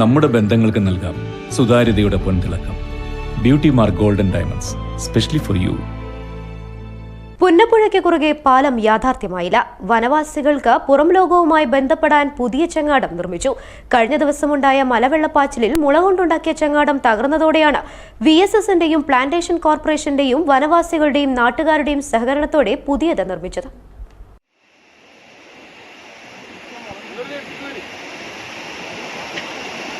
നമ്മുടെ ബന്ധങ്ങൾക്ക് നൽകാം. സുതാര്യതയുടെ പൊൻതിളക്കം. Beauty mark golden diamonds specially for you പുന്നപ്പുഴയ്ക്ക് കുറുകെ പാലം യാഥാർത്ഥ്യമായില്ല. വനവാസികൾക്ക് പുറം ലോകവുമായി ബന്ധപ്പെടാൻ പുതിയ ചങ്ങാടം നിർമ്മിച്ചു. കഴിഞ്ഞ ദിവസമുണ്ടായ മലവെള്ളപ്പാച്ചിലിൽ മുള കൊണ്ടുണ്ടാക്കിയ ചങ്ങാടം തകർന്നതോടെയാണ് വി എസ് എസിന്റെയും പ്ലാന്റേഷൻ കോർപ്പറേഷന്റെയും വനവാസികളുടെയും നാട്ടുകാരുടെയും സഹകരണത്തോടെ പുതിയത് നിർമ്മിച്ചത്.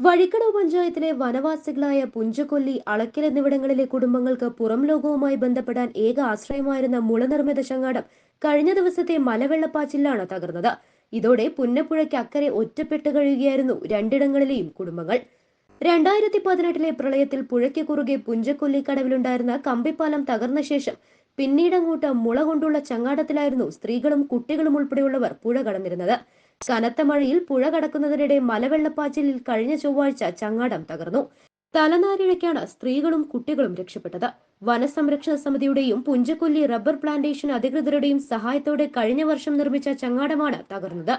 വഴിക്കടവ് പഞ്ചായത്തിലെ വനവാസികളായ പുഞ്ചക്കൊല്ലി അളക്കൽ എന്നിവിടങ്ങളിലെ കുടുംബങ്ങൾക്ക് പുറം ലോകവുമായി ബന്ധപ്പെടാൻ ഏക ആശ്രയമായിരുന്ന മുളനിർമ്മിത ചങ്ങാടം കഴിഞ്ഞ ദിവസത്തെ മലവെള്ളപ്പാച്ചിലാണ് തകർന്നത്. ഇതോടെ പുന്നപ്പുഴയ്ക്ക് അക്കരെ ഒറ്റപ്പെട്ട് കഴിയുകയായിരുന്നു രണ്ടിടങ്ങളിലെയും കുടുംബങ്ങൾ. രണ്ടായിരത്തി പതിനെട്ടിലെ പ്രളയത്തിൽ പുഴയ്ക്ക് കുറുകെ പുഞ്ചക്കൊല്ലി കടവിലുണ്ടായിരുന്ന കമ്പിപ്പാലം തകർന്ന ശേഷം പിന്നീടങ്ങോട്ട് മുള കൊണ്ടുള്ള ചങ്ങാടത്തിലായിരുന്നു സ്ത്രീകളും കുട്ടികളും ഉൾപ്പെടെയുള്ളവർ പുഴ കടന്നിരുന്നത്. കനത്ത മഴയിൽ പുഴ കടക്കുന്നതിനിടെ മലവെള്ളപ്പാച്ചിലിൽ കഴിഞ്ഞ ചൊവ്വാഴ്ച ചങ്ങാടം തകർന്നു. തലനാരിഴയ്ക്കാണ് സ്ത്രീകളും കുട്ടികളും രക്ഷപ്പെട്ടത്. വനസംരക്ഷണ സമിതിയുടെയും പുഞ്ചക്കൊല്ലി റബ്ബർ പ്ലാന്റേഷൻ അധികൃതരുടെയും സഹായത്തോടെ കഴിഞ്ഞ വർഷം നിർമ്മിച്ച ചങ്ങാടമാണ് തകർന്നത്.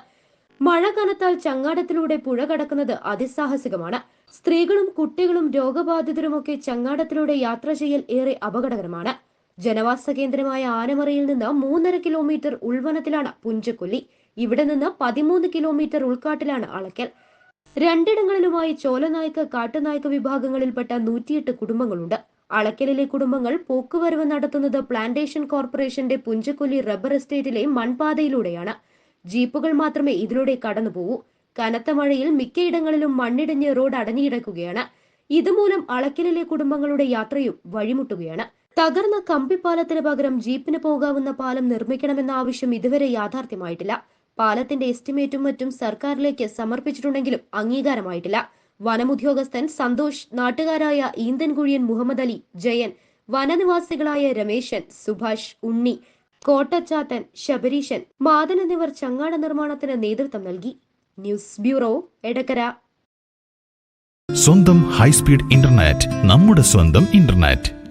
മഴ കനത്താൽ ചങ്ങാടത്തിലൂടെ പുഴ കടക്കുന്നത് അതിസാഹസികമാണ്. സ്ത്രീകളും കുട്ടികളും രോഗബാധിതരുമൊക്കെ ചങ്ങാടത്തിലൂടെ യാത്ര ചെയ്യൽ ഏറെ അപകടകരമാണ്. ജനവാസ കേന്ദ്രമായ ആനമറയിൽ നിന്ന് മൂന്നര കിലോമീറ്റർ ഉൾവനത്തിലാണ് പുഞ്ചക്കൊല്ലി. ഇവിടെ നിന്ന് പതിമൂന്ന് കിലോമീറ്റർ ഉൾക്കാട്ടിലാണ് അളക്കൽ. രണ്ടിടങ്ങളിലുമായി ചോലനായ്ക്ക കാട്ടുനായ്ക്ക വിഭാഗങ്ങളിൽപ്പെട്ട നൂറ്റിയെട്ട് കുടുംബങ്ങളുണ്ട്. അളക്കലിലെ കുടുംബങ്ങൾ പോക്കുവരവ് നടത്തുന്നത് പ്ലാന്റേഷൻ കോർപ്പറേഷന്റെ പുഞ്ചക്കൊല്ലി റബ്ബർ എസ്റ്റേറ്റിലെ മൺപാതയിലൂടെയാണ്. ജീപ്പുകൾ മാത്രമേ ഇതിലൂടെ കടന്നുപോകൂ. കനത്ത മഴയിൽ മിക്കയിടങ്ങളിലും മണ്ണിടിഞ്ഞ് റോഡ് അടഞ്ഞിടക്കുകയാണ് ഇതുമൂലം അളക്കലിലെ കുടുംബങ്ങളുടെ യാത്രയും വഴിമുട്ടുകയാണ്. തകർന്ന കമ്പിപ്പാലത്തിന് പകരം ജീപ്പിന് പോകാവുന്ന പാലം നിർമ്മിക്കണമെന്ന ആവശ്യം ഇതുവരെ യാഥാർത്ഥ്യമായിട്ടില്ല. പാലത്തിന്റെ എസ്റ്റിമേറ്റും മറ്റും സർക്കാരിലേക്ക് സമർപ്പിച്ചിട്ടുണ്ടെങ്കിലും അംഗീകാരമായിട്ടില്ല. വനമുദ്യോഗസ്ഥൻ സന്തോഷ് നാട്ടുകാരായ ഈന്തൻകുഴിയൻ മുഹമ്മദ് അലി ജയൻ വനനിവാസികളായ രമേശൻ സുഭാഷ് ഉണ്ണി കോട്ടച്ചാത്തൻ ശബരീശൻ മാതൻ എന്നിവർ ചങ്ങാട നിർമ്മാണത്തിന് നേതൃത്വം നൽകി. News bureau Edakkara. സ്വന്തം ഹൈസ്പീഡ് ഇന്റർനെറ്റ് നമ്മുടെ സ്വന്തം ഇന്റർനെറ്റ്.